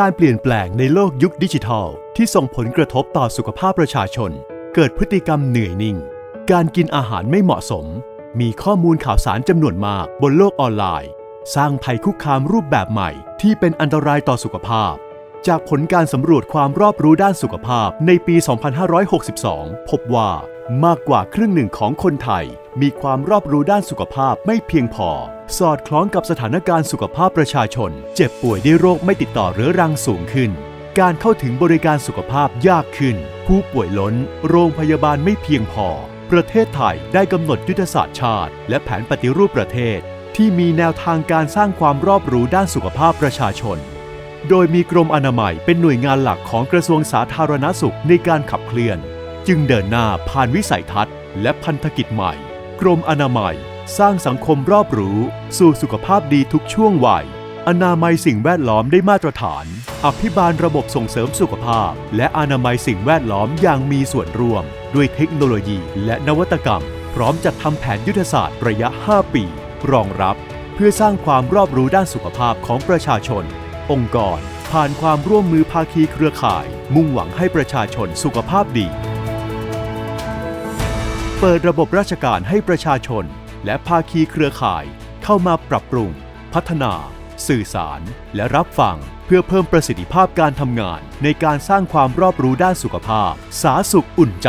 การเปลี่ยนแปลงในโลกยุคดิจิทัล ที่ส่งผลกระทบต่อสุขภาพประชาชน เกิดพฤติกรรมเหนื่อยนิ่ง การกินอาหารไม่เหมาะสม มีข้อมูลข่าวสารจำนวนมากบนโลกออนไลน์ สร้างภัยคุกคามรูปแบบใหม่ที่เป็นอันตรายต่อสุขภาพ จากผลการสำรวจความรอบรู้ด้านสุขภาพในปี 2562 พบว่ามากกว่าครึ่งหนึ่งของคนไทย มีความรอบรู้ด้านสุขภาพไม่เพียงพอ สอดคล้องกับสถานการณ์สุขภาพประชาชน เจ็บป่วยด้วยโรคไม่ติดต่อเรื้อรังสูงขึ้น การเข้าถึงบริการสุขภาพยากขึ้น ผู้ป่วยล้น โรงพยาบาลไม่เพียงพอ ประเทศไทยได้กำหนดยุทธศาสตร์ชาติ และแผนปฏิรูปประเทศ ที่มีแนวทางการสร้างความรอบรู้ด้านสุขภาพประชาชน โดยมีกรมอนามัยเป็นหน่วยงานหลักของกระทรวงสาธารณสุขในการขับเคลื่อน จึงเดินหน้าผ่านวิสัยทัศน์ และพันธกิจใหม่ กรมอนามัย สร้างสังคมรอบรู้ สู่สุขภาพดีทุกช่วงวัย อนามัยสิ่งแวดล้อมได้มาตรฐาน อภิบาลระบบส่งเสริมสุขภาพ และอนามัยสิ่งแวดล้อมอย่างมีส่วนร่วม ด้วยเทคโนโลยีและนวัตกรรม พร้อมจัดทำแผนยุทธศาสตร์ระยะ 5 ปี รองรับ เพื่อสร้างความรอบรู้ด้านสุขภาพของประชาชน องค์กร ผ่านความร่วมมือภาคีเครือข่าย มุ่งหวังให้ประชาชนสุขภาพดี เปิดระบบราชการให้ประชาชน และภาคีเครือข่ายเข้ามาปรับปรุง พัฒนา สื่อสาร และรับฟัง เพื่อเพิ่มประสิทธิภาพการทำงาน ในการสร้างความรอบรู้ด้านสุขภาพ สาสุขอุ่นใจ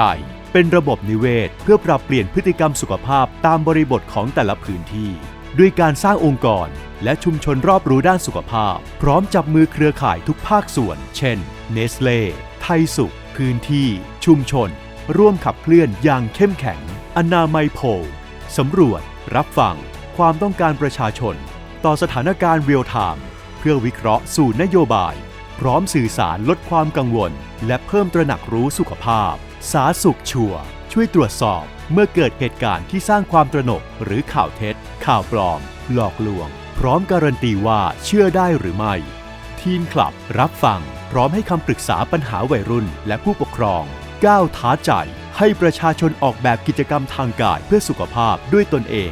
เป็นระบบนิเวศ เพื่อปรับเปลี่ยนพฤติกรรมสุขภาพตามบริบทของแต่ละพื้นที่ ด้วยการสร้างองค์กร และชุมชนรอบรู้ด้านสุขภาพ พร้อมจับมือเครือข่ายทุกภาคส่วน เช่น เนสเล่ไทยสุข พื้นที่ ชุมชน ร่วมขับเคลื่อนอย่างเข้มแข็ง อนามัยโพลสำรวจ รับฟัง ความต้องการประชาชน ต่อสถานการณ์เรียลไทม์เพื่อวิเคราะห์สู่นโยบาย พร้อมสื่อสารลดความกังวล และเพิ่มตระหนักรู้สุขภาพ สาสุขชัวช่วยตรวจสอบเมื่อเกิดเหตุการณ์ที่สร้างความตระหนกหรือข่าวเท็จ ข่าวปลอม หลอกลวง พร้อมการันตีว่าเชื่อได้หรือไม่ ทีมคลับรับฟัง พร้อมให้คำปรึกษาปัญหาวัยรุ่น และผู้ปกครอง ก้าวท้าใจ ให้ประชาชนออกแบบกิจกรรมทางกายเพื่อสุขภาพด้วยตนเอง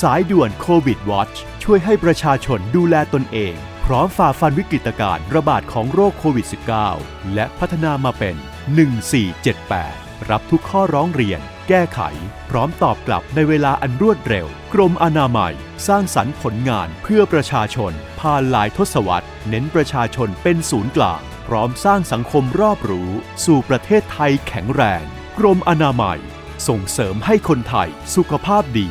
สายด่วนโควิดวอชช่วยให้ประชาชนดูแลตนเอง พร้อมฝ่าฟันวิกฤตการณ์ระบาดของโรคโควิด -19 และพัฒนามาเป็น 1478 รับทุกข้อร้องเรียน แก้ไข พร้อมตอบกลับในเวลาอันรวดเร็ว กรมอนามัย สร้างสรรค์ผลงานเพื่อประชาชนผ่านหลายทศวรรษ เน้นประชาชนเป็นศูนย์กลาง พร้อมสร้างสังคมรอบรู้ สู่ประเทศไทยแข็งแรง กรมอนามัย ส่งเสริมให้คนไทยสุขภาพดี